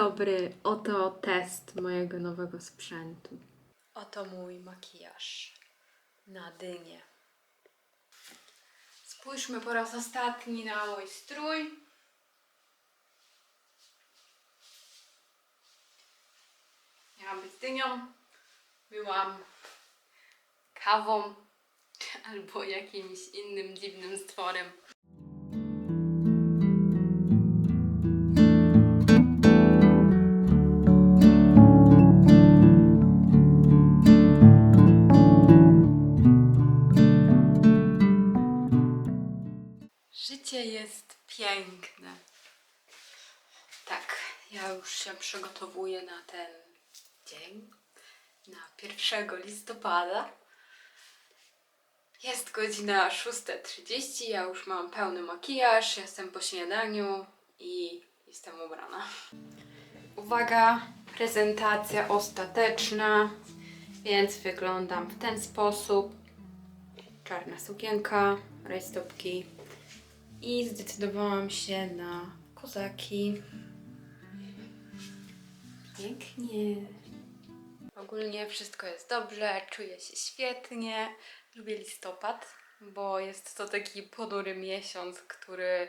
dobry, oto test mojego nowego sprzętu. Oto mój makijaż na dynię. Spójrzmy po raz ostatni na mój strój. Miałam być dynią, byłam kawą albo jakimś innym dziwnym stworem. Życie jest piękne. Tak, ja już się przygotowuję na ten dzień, na 1 listopada. Jest godzina 6.30, ja już mam pełny makijaż, jestem po śniadaniu i jestem ubrana. Uwaga, prezentacja ostateczna, więc wyglądam w ten sposób. Czarna sukienka, rajstopki i zdecydowałam się na kozaki. Pięknie. Ogólnie wszystko jest dobrze, czuję się świetnie. Lubię listopad, bo jest to taki ponury miesiąc, który,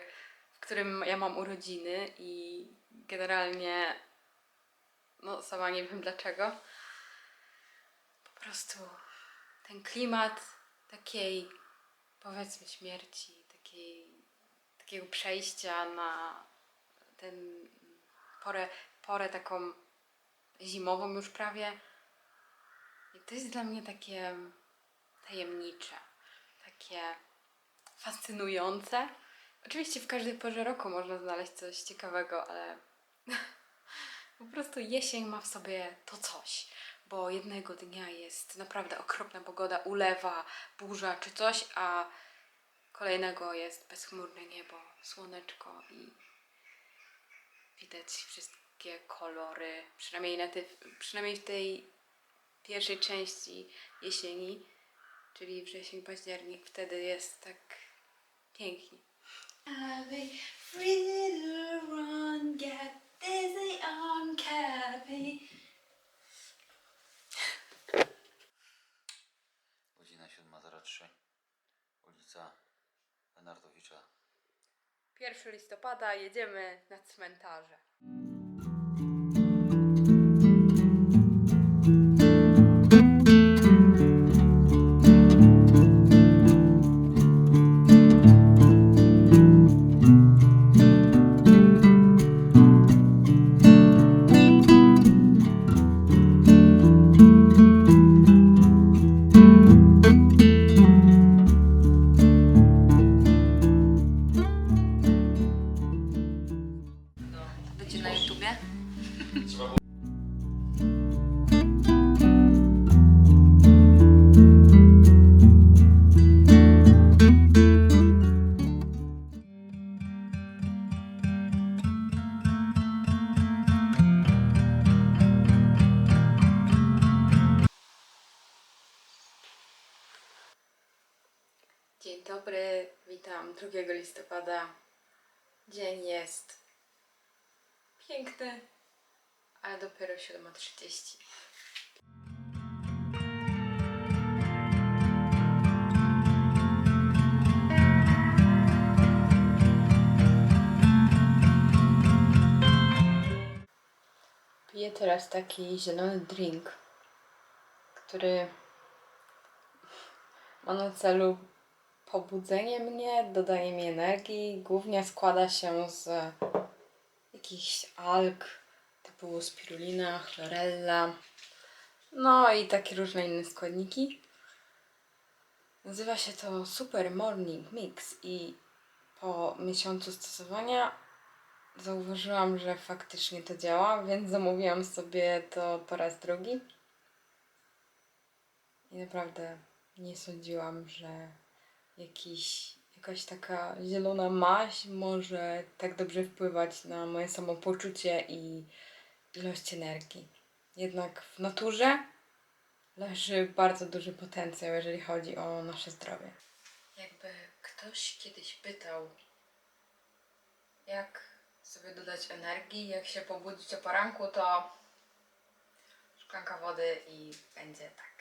w którym ja mam urodziny i generalnie, no sama nie wiem dlaczego. Po prostu ten klimat takiej, powiedzmy, śmierci, takiego przejścia na ten porę, porę taką zimową już prawie. I to jest dla mnie takie tajemnicze, takie fascynujące. Oczywiście w każdej porze roku można znaleźć coś ciekawego, ale po prostu jesień ma w sobie to coś. Bo jednego dnia jest naprawdę okropna pogoda, ulewa, burza czy coś, a kolejnego jest bezchmurne niebo, słoneczko i widać wszystkie kolory, przynajmniej, na ty, przynajmniej w tej pierwszej części jesieni, czyli wrzesień, październik, wtedy jest tak pięknie. I'll Lenartowicza. 1 listopada jedziemy na cmentarze. 7.30. Piję teraz taki zielony drink, który ma na celu pobudzenie mnie, dodaje mi energii. Głównie składa się z jakichś alg spirulina, chlorella, no i takie różne inne składniki. Nazywa się to Super Morning Mix i po miesiącu stosowania zauważyłam, że faktycznie to działa, więc zamówiłam sobie to po raz drugi. I naprawdę nie sądziłam, że jakiś, jakaś taka zielona maź może tak dobrze wpływać na moje samopoczucie i ilość energii. Jednak w naturze leży bardzo duży potencjał, jeżeli chodzi o nasze zdrowie. Jakby ktoś kiedyś pytał, jak sobie dodać energii. Jak się pobudzić o poranku, to szklanka wody i będzie tak.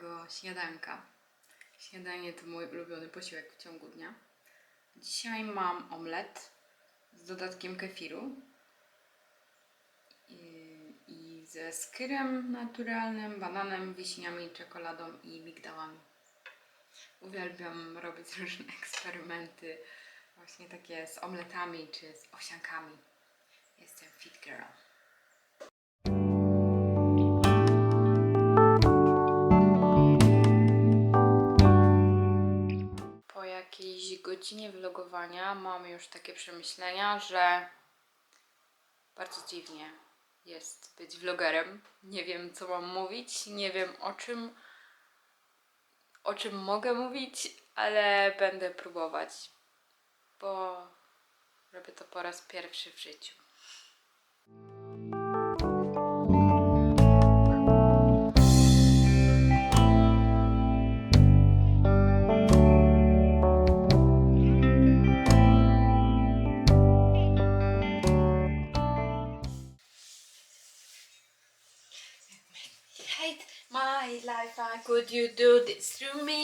Mojego śniadanka. Śniadanie to mój ulubiony posiłek w ciągu dnia. Dzisiaj mam omlet z dodatkiem kefiru i, ze skyrem naturalnym, bananem, wiśniami, czekoladą i migdałami. Uwielbiam robić różne eksperymenty, właśnie takie z omletami czy z owsiankami. Jestem fit girl. Godzinie vlogowania mam już takie przemyślenia, że bardzo dziwnie jest być vlogerem. Nie wiem, co mam mówić, nie wiem o czym, o czym mogę mówić, ale będę próbować, bo robię to po raz pierwszy w życiu. My life. How could you do this to me?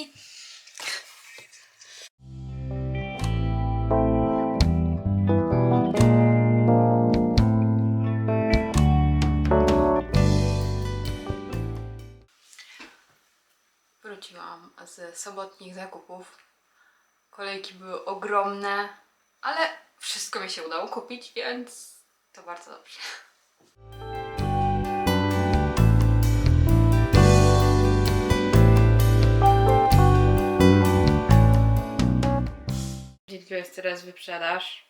Wróciłam z sobotnich zakupów. Kolejki były ogromne, ale wszystko mi się udało kupić, więc to bardzo dobrze. Jest teraz wyprzedaż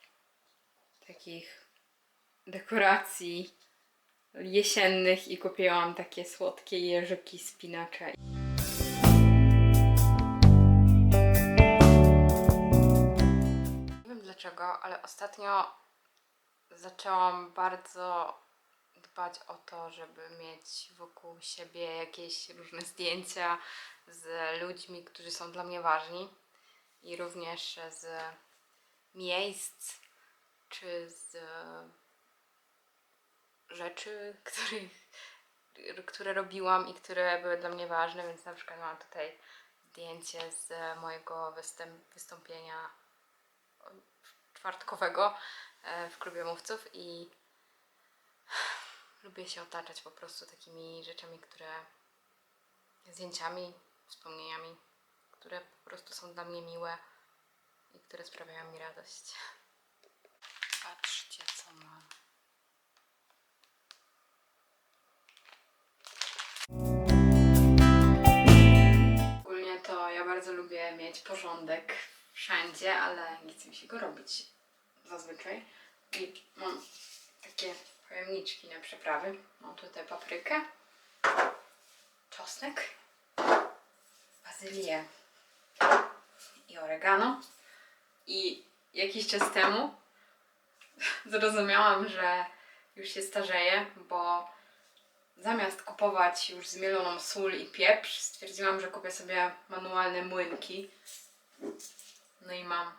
takich dekoracji jesiennych i kupiłam takie słodkie jeżyki spinacze. Nie wiem dlaczego, ale ostatnio zaczęłam bardzo dbać o to, żeby mieć wokół siebie jakieś różne zdjęcia z ludźmi, którzy są dla mnie ważni i również z miejsc czy z rzeczy, których, które robiłam i które były dla mnie ważne, więc na przykład mam tutaj zdjęcie z mojego występ, wystąpienia czwartkowego e, w klubie mówców i lubię się otaczać po prostu takimi rzeczami, które zdjęciami, wspomnieniami, które po prostu są dla mnie miłe i które sprawiają mi radość. Patrzcie, co mam. Ogólnie to ja bardzo lubię mieć porządek wszędzie, ale nie chce mi się go robić zazwyczaj. I mam takie pojemniczki na przyprawy. Mam tutaj paprykę, czosnek, bazylię i oregano. I jakiś czas temu zrozumiałam, że już się starzeję, bo zamiast kupować już zmieloną sól i pieprz, stwierdziłam, że kupię sobie manualne młynki. No i mam.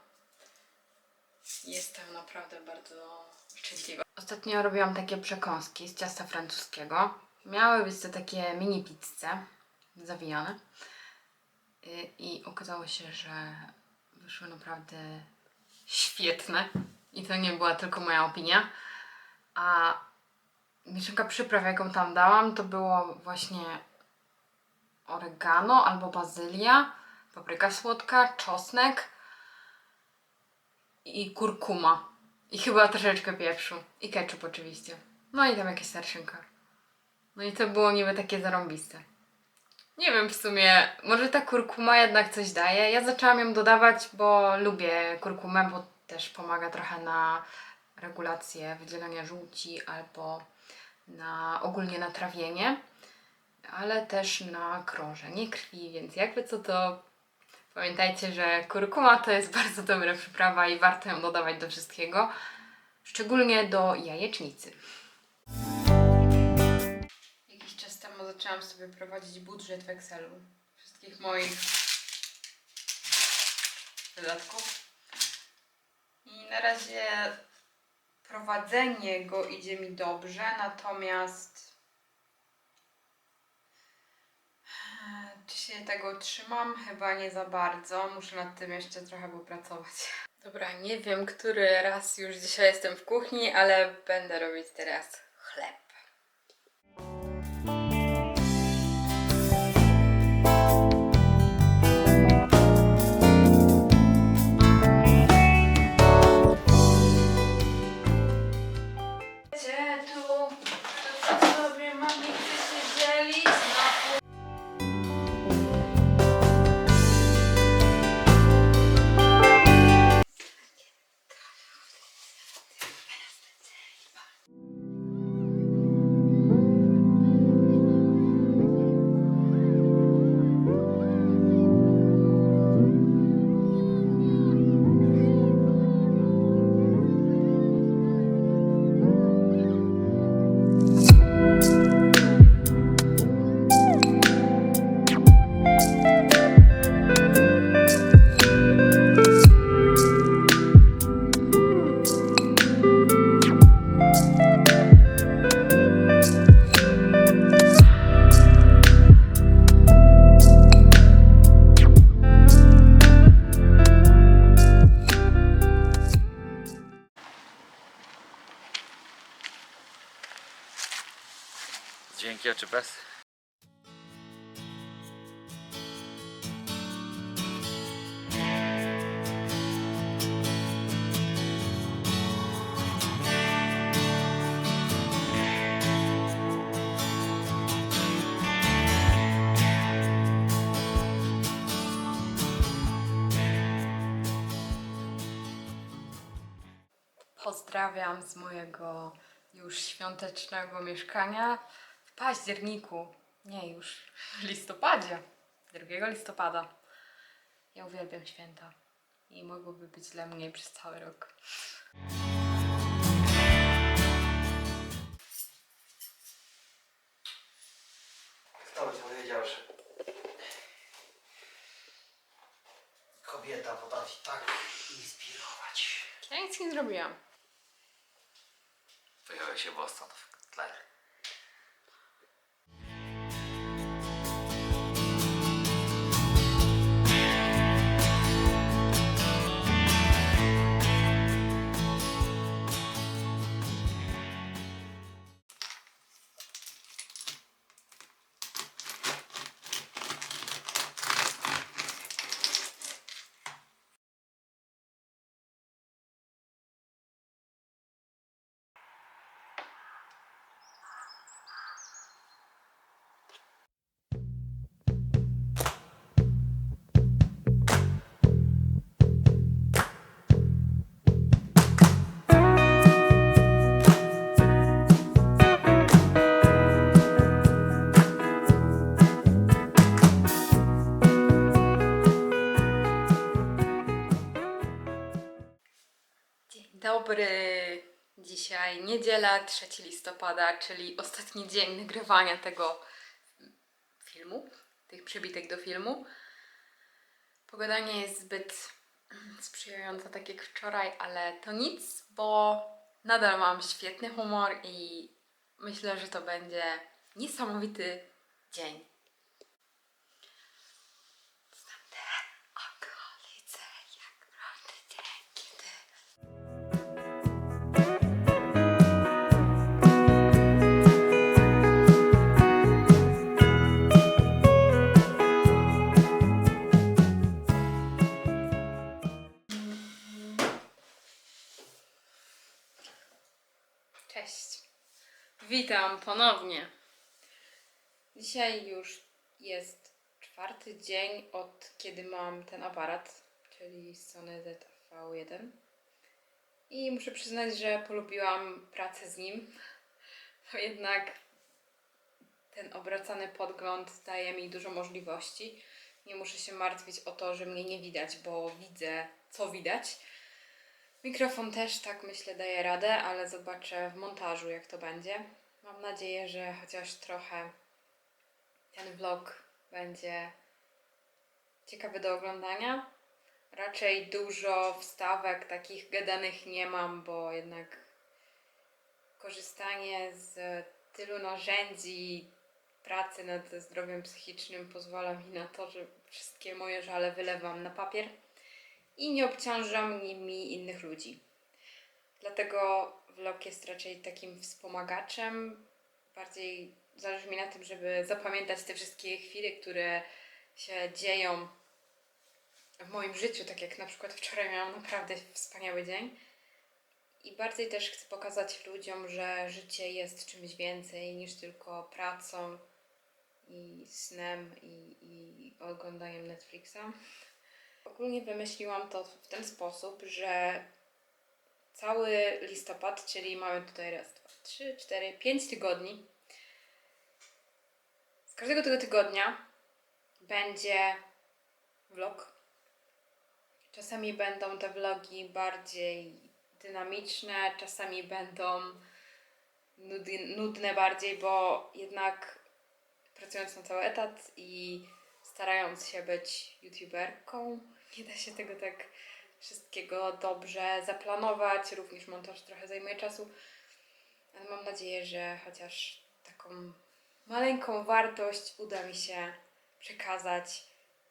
Jestem naprawdę bardzo szczęśliwa. Ostatnio robiłam takie przekąski z ciasta francuskiego. Miały być to takie mini pizze zawijane. I, I okazało się, że wyszły naprawdę świetne. I to nie była tylko moja opinia. A mieszanka przypraw, jaką tam dałam, to było właśnie oregano albo bazylia, papryka słodka, czosnek, i kurkuma. I chyba troszeczkę pieprzu. I ketchup oczywiście. No i tam jakieś starszynka. No i to było niby takie zarąbiste. Nie wiem w sumie, może ta kurkuma jednak coś daje. Ja zaczęłam ją dodawać, bo lubię kurkumę, bo też pomaga trochę na regulację wydzielania żółci albo na ogólnie na trawienie, ale też na krążenie krwi, więc jakby co to pamiętajcie, że kurkuma to jest bardzo dobra przyprawa i warto ją dodawać do wszystkiego, szczególnie do jajecznicy. Zaczęłam sobie prowadzić budżet w Excelu wszystkich moich wydatków. I na razie prowadzenie go idzie mi dobrze, natomiast e, czy się tego trzymam? Chyba nie za bardzo. Muszę nad tym jeszcze trochę popracować. Dobra, nie wiem, który raz już dzisiaj jestem w kuchni, ale będę robić teraz chleb. Czy bez? Pozdrawiam z mojego już świątecznego mieszkania październiku. Nie, już w listopadzie. 2 listopada. Ja uwielbiam święta i mogłoby być dla mnie przez cały rok. Kto by powiedział, że kobieta potrafi tak inspirować. Ja nic nie zrobiłam. Pojawia się Boston w tle. Dobry. Dzisiaj niedziela, 3 listopada, czyli ostatni dzień nagrywania tego filmu, tych przebitek do filmu. Pogoda nie jest zbyt sprzyjająca, tak jak wczoraj, ale to nic, bo nadal mam świetny humor i myślę, że to będzie niesamowity dzień. Witam ponownie. Dzisiaj już jest czwarty dzień od kiedy mam ten aparat, czyli Sony ZV-1. I muszę przyznać, że polubiłam pracę z nim. Bo jednak ten obracany podgląd daje mi dużo możliwości. Nie muszę się martwić o to, że mnie nie widać, bo widzę, co widać. Mikrofon też, tak myślę, daje radę, ale zobaczę w montażu, jak to będzie. Mam nadzieję, że chociaż trochę ten vlog będzie ciekawy do oglądania. Raczej dużo wstawek takich gadanych nie mam, bo jednak korzystanie z tylu narzędzi pracy nad zdrowiem psychicznym pozwala mi na to, że wszystkie moje żale wylewam na papier i nie obciążam nimi innych ludzi. Dlatego vlog jest raczej takim wspomagaczem. Bardziej zależy mi na tym, żeby zapamiętać te wszystkie chwile, które się dzieją w moim życiu, tak jak na przykład wczoraj miałam naprawdę wspaniały dzień. I bardziej też chcę pokazać ludziom, że życie jest czymś więcej niż tylko pracą i snem i, i oglądaniem Netflixa. Ogólnie wymyśliłam to w ten sposób, że cały listopad, czyli mamy tutaj raz, dwa, trzy, cztery, pięć tygodni. Z każdego tego tygodnia będzie vlog. Czasami będą te vlogi bardziej dynamiczne, czasami będą nudne bardziej, bo jednak pracując na cały etat i starając się być youtuberką, nie da się tego tak wszystkiego dobrze zaplanować. Również montaż trochę zajmuje czasu, ale mam nadzieję, że chociaż taką maleńką wartość uda mi się przekazać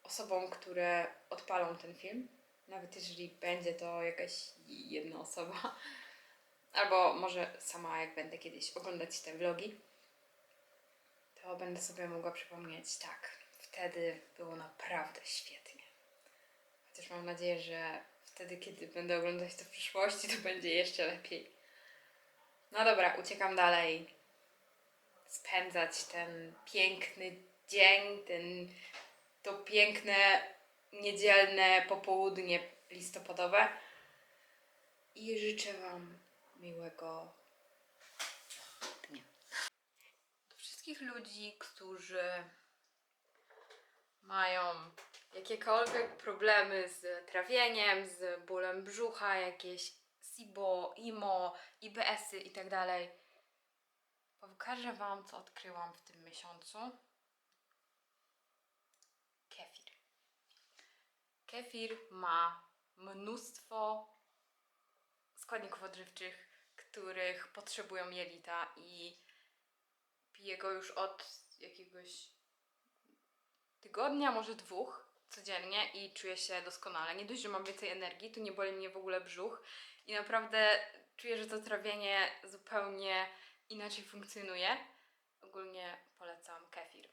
osobom, które odpalą ten film. Nawet jeżeli będzie to jakaś jedna osoba, albo może sama, jak będę kiedyś oglądać te vlogi, to będę sobie mogła przypomnieć, tak, wtedy było naprawdę świetnie. Chociaż mam nadzieję, że wtedy, kiedy będę oglądać to w przyszłości, to będzie jeszcze lepiej. No dobra, uciekam dalej. Spędzać ten piękny dzień, ten, to piękne niedzielne popołudnie listopadowe. I życzę Wam miłego dnia. Do wszystkich ludzi, którzy mają jakiekolwiek problemy z trawieniem, z bólem brzucha, jakieś SIBO, IMO, IBS-y i tak. Pokażę Wam, co odkryłam w tym miesiącu. Kefir. Kefir ma mnóstwo składników odżywczych, których potrzebują jelita i piję go już od jakiegoś tygodnia, może dwóch codziennie i czuję się doskonale. Nie dość, że mam więcej energii, to nie boli mnie w ogóle brzuch i naprawdę czuję, że to trawienie zupełnie inaczej funkcjonuje. Ogólnie polecam kefir.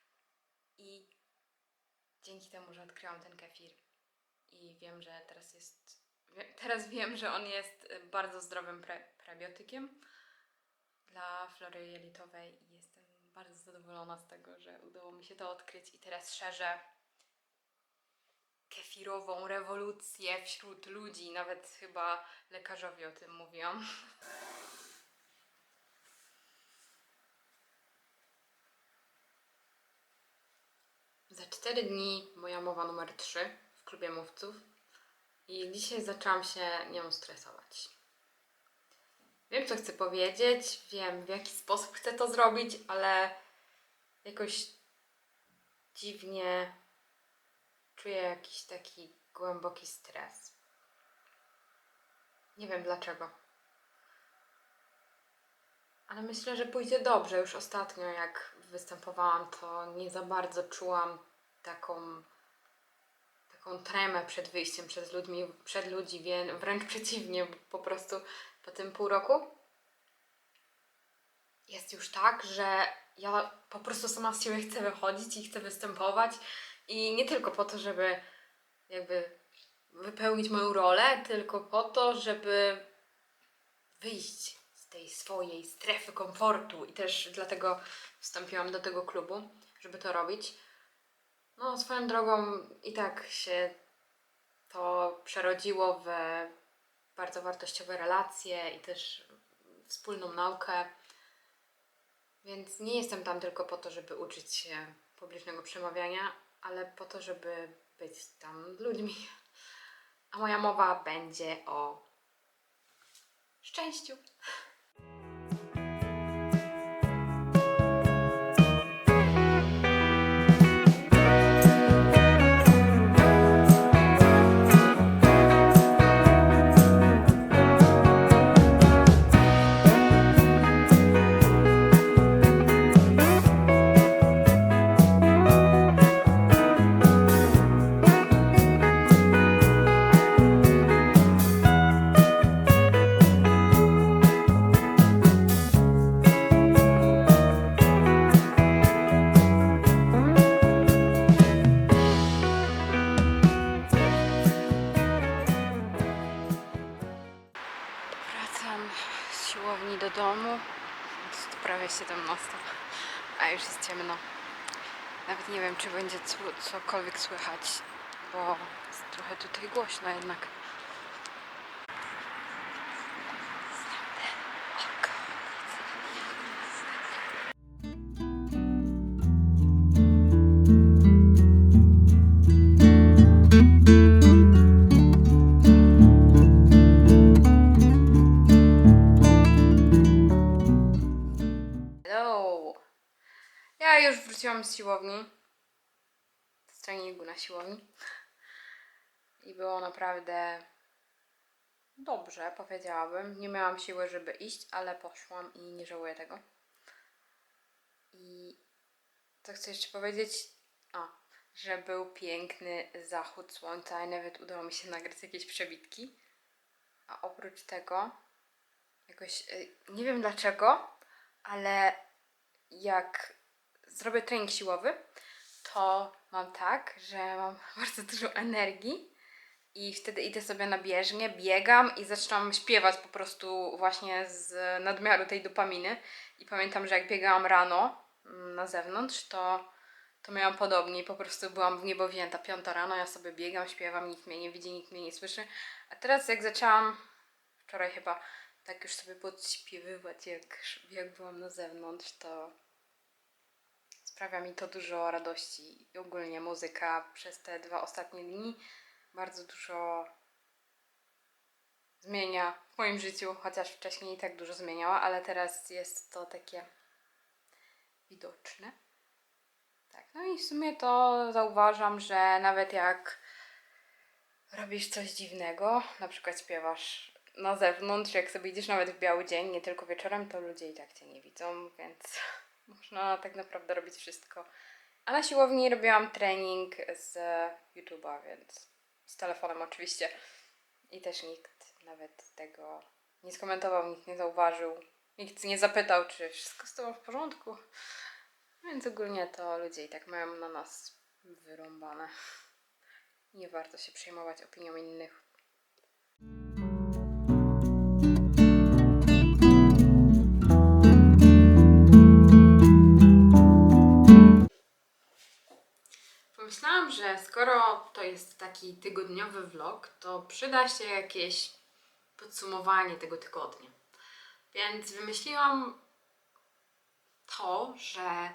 I dzięki temu, że odkryłam ten kefir i wiem, że teraz jest. Teraz wiem, że on jest y, bardzo zdrowym pre, prebiotykiem dla flory jelitowej i jestem bardzo zadowolona z tego, że udało mi się to odkryć i teraz szerzę kefirową rewolucję wśród ludzi. Nawet chyba lekarzowie o tym mówią. Za 4 dni moja mowa numer 3 w klubie mówców i dzisiaj zaczęłam się nią stresować. Wiem, co chcę powiedzieć, wiem, w jaki sposób chcę to zrobić, ale jakoś dziwnie czuję jakiś taki głęboki stres. Nie wiem dlaczego. Ale myślę, że pójdzie dobrze. Już ostatnio, jak występowałam, to nie za bardzo czułam taką, taką tremę przed wyjściem przed, ludźmi, przed ludzi, wręcz przeciwnie, po prostu po tym pół roku jest już tak, że ja po prostu sama z siebie chcę wychodzić i chcę występować i nie tylko po to, żeby jakby wypełnić moją rolę, tylko po to, żeby wyjść z tej swojej strefy komfortu i też dlatego wstąpiłam do tego klubu, żeby to robić. No, swoją drogą i tak się to przerodziło w bardzo wartościowe relacje i też wspólną naukę. Więc nie jestem tam tylko po to, żeby uczyć się publicznego przemawiania, ale po to, żeby być tam ludźmi. A moja mowa będzie o szczęściu. Nie wiem, czy będzie co- cokolwiek słychać, bo jest trochę tutaj głośno jednak. Hello! Ja już wróciłam z siłowni. Na siłowni. I było naprawdę dobrze, powiedziałabym. Nie miałam siły, żeby iść, ale poszłam i nie żałuję tego. I co chcę jeszcze powiedzieć? A, że był piękny zachód słońca i nawet udało mi się nagrać jakieś przebitki. A oprócz tego, jakoś y, nie wiem dlaczego, ale jak zrobię trening siłowy, to mam tak, że mam bardzo dużo energii i wtedy idę sobie na bieżnię, biegam i zaczynam śpiewać po prostu właśnie z nadmiaru tej dopaminy. I pamiętam, że jak biegałam rano mm, na zewnątrz, to, to miałam podobnie. Po prostu byłam w niebo wzięta. Piąta rano, ja sobie biegam, śpiewam, nikt mnie nie widzi, nikt mnie nie słyszy. A teraz jak zaczęłam, wczoraj chyba, tak już sobie podśpiewywać, jak, jak byłam na zewnątrz, to sprawia mi to dużo radości. I ogólnie muzyka przez te dwa ostatnie dni bardzo dużo zmienia w moim życiu, chociaż wcześniej i tak dużo zmieniała, ale teraz jest to takie widoczne. Tak, no i w sumie to zauważam, że nawet jak robisz coś dziwnego, na przykład śpiewasz na zewnątrz, jak sobie idziesz nawet w biały dzień, nie tylko wieczorem, to ludzie i tak cię nie widzą, więc można tak naprawdę robić wszystko. A na siłowni robiłam trening z YouTube'a, więc z telefonem oczywiście. I też nikt nawet tego nie skomentował, nikt nie zauważył, nikt nie zapytał, czy wszystko z tobą w porządku. Więc ogólnie to ludzie i tak mają na nas wyrąbane. Nie warto się przejmować opinią innych. Pomyślałam, że skoro to jest taki tygodniowy vlog, to przyda się jakieś podsumowanie tego tygodnia. Więc wymyśliłam to, że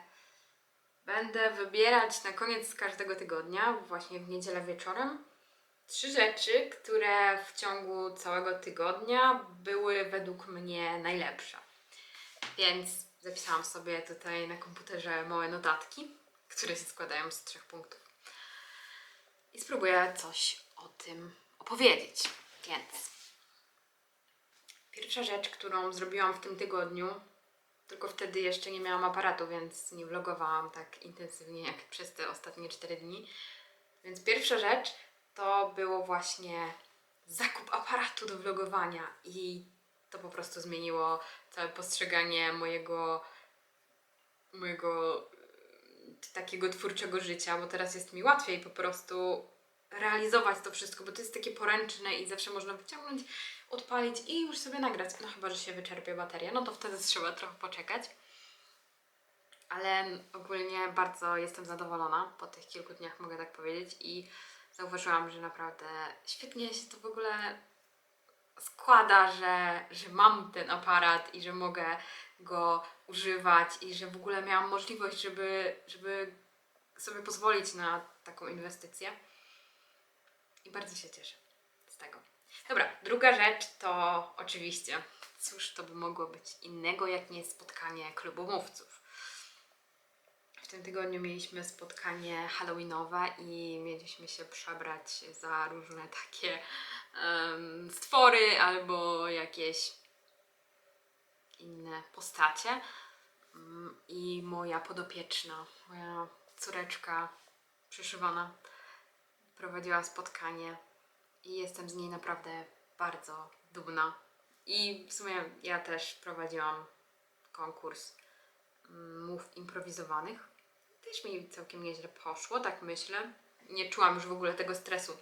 będę wybierać na koniec każdego tygodnia, właśnie w niedzielę wieczorem, trzy rzeczy, które w ciągu całego tygodnia były według mnie najlepsze. Więc zapisałam sobie tutaj na komputerze małe notatki, które się składają z trzech punktów. I spróbuję coś o tym opowiedzieć. Więc pierwsza rzecz, którą zrobiłam w tym tygodniu, tylko wtedy jeszcze nie miałam aparatu, więc nie vlogowałam tak intensywnie jak przez te ostatnie 4 dni. Więc pierwsza rzecz to było właśnie zakup aparatu do vlogowania i to po prostu zmieniło całe postrzeganie mojego mojego takiego twórczego życia, bo teraz jest mi łatwiej po prostu realizować to wszystko, bo to jest takie poręczne i zawsze można wyciągnąć, odpalić i już sobie nagrać. No chyba, że się wyczerpie bateria, no to wtedy trzeba trochę poczekać. Ale ogólnie bardzo jestem zadowolona po tych kilku dniach, mogę tak powiedzieć, i zauważyłam, że naprawdę świetnie się to w ogóle składa, że, że mam ten aparat i że mogę go używać i że w ogóle miałam możliwość, żeby, żeby sobie pozwolić na taką inwestycję. I bardzo się cieszę z tego. Dobra, druga rzecz to oczywiście, cóż to by mogło być innego, jak nie spotkanie klubu mówców. W tym tygodniu mieliśmy spotkanie halloweenowe i mieliśmy się przebrać za różne takie em, stwory albo jakieś inne postacie. Mm, I moja podopieczna, moja córeczka przyszywana, prowadziła spotkanie i jestem z niej naprawdę bardzo dumna. I w sumie ja też prowadziłam konkurs mm, mów improwizowanych. Też mi całkiem nieźle poszło, tak myślę. Nie czułam już w ogóle tego stresu,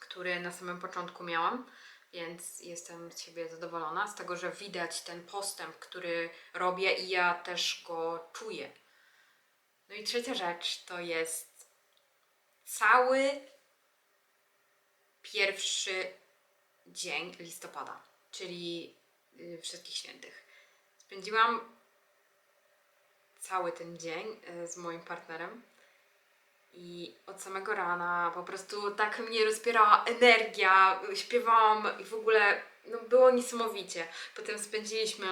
który na samym początku miałam, więc jestem z siebie zadowolona, z tego, że widać ten postęp, który robię i ja też go czuję. No i trzecia rzecz to jest cały pierwszy dzień listopada, czyli y, Wszystkich Świętych. Spędziłam cały ten dzień y, z moim partnerem i od samego rana po prostu tak mnie rozpierała energia, śpiewałam i w ogóle no, było niesamowicie. Potem spędziliśmy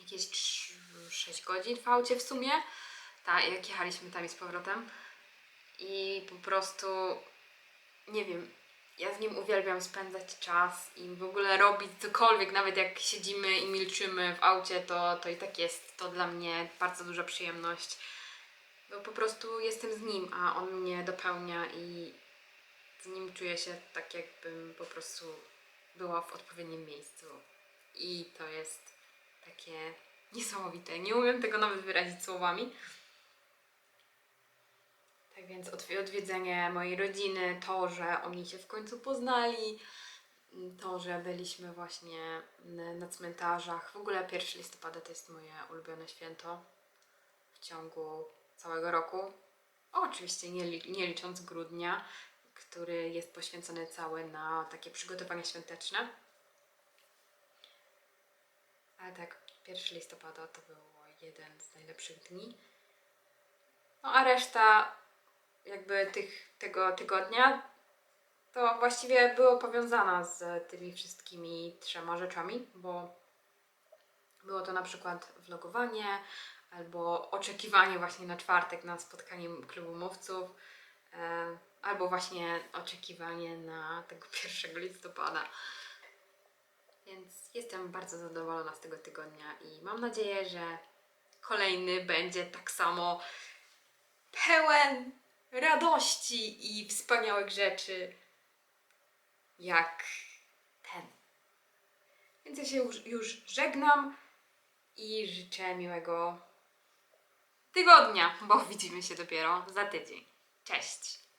jakieś 6 godzin w aucie w sumie, tak, jak jechaliśmy tam i z powrotem i po prostu nie wiem, ja z nim uwielbiam spędzać czas i w ogóle robić cokolwiek, nawet jak siedzimy i milczymy w aucie, to, to i tak jest to dla mnie bardzo duża przyjemność. Bo po prostu jestem z nim, a on mnie dopełnia i z nim czuję się tak, jakbym po prostu była w odpowiednim miejscu. I to jest takie niesamowite. Nie umiem tego nawet wyrazić słowami. Tak więc odwi- odwiedzenie mojej rodziny, to, że oni się w końcu poznali, to, że byliśmy właśnie na cmentarzach. W ogóle 1 listopada to jest moje ulubione święto w ciągu całego roku. Oczywiście nie, nie licząc grudnia, który jest poświęcony cały na takie przygotowania świąteczne. Ale tak, 1 listopada to był jeden z najlepszych dni. No a reszta jakby tych, tego tygodnia to właściwie było powiązana z tymi wszystkimi trzema rzeczami, bo było to na przykład vlogowanie albo oczekiwanie właśnie na czwartek na spotkanie klubu mówców, e, albo właśnie oczekiwanie na tego 1 listopada. Więc jestem bardzo zadowolona z tego tygodnia i mam nadzieję, że kolejny będzie tak samo pełen radości i wspaniałych rzeczy jak ten. Więc ja się już, już żegnam i życzę miłego tygodnia, bo widzimy się dopiero za tydzień. Cześć!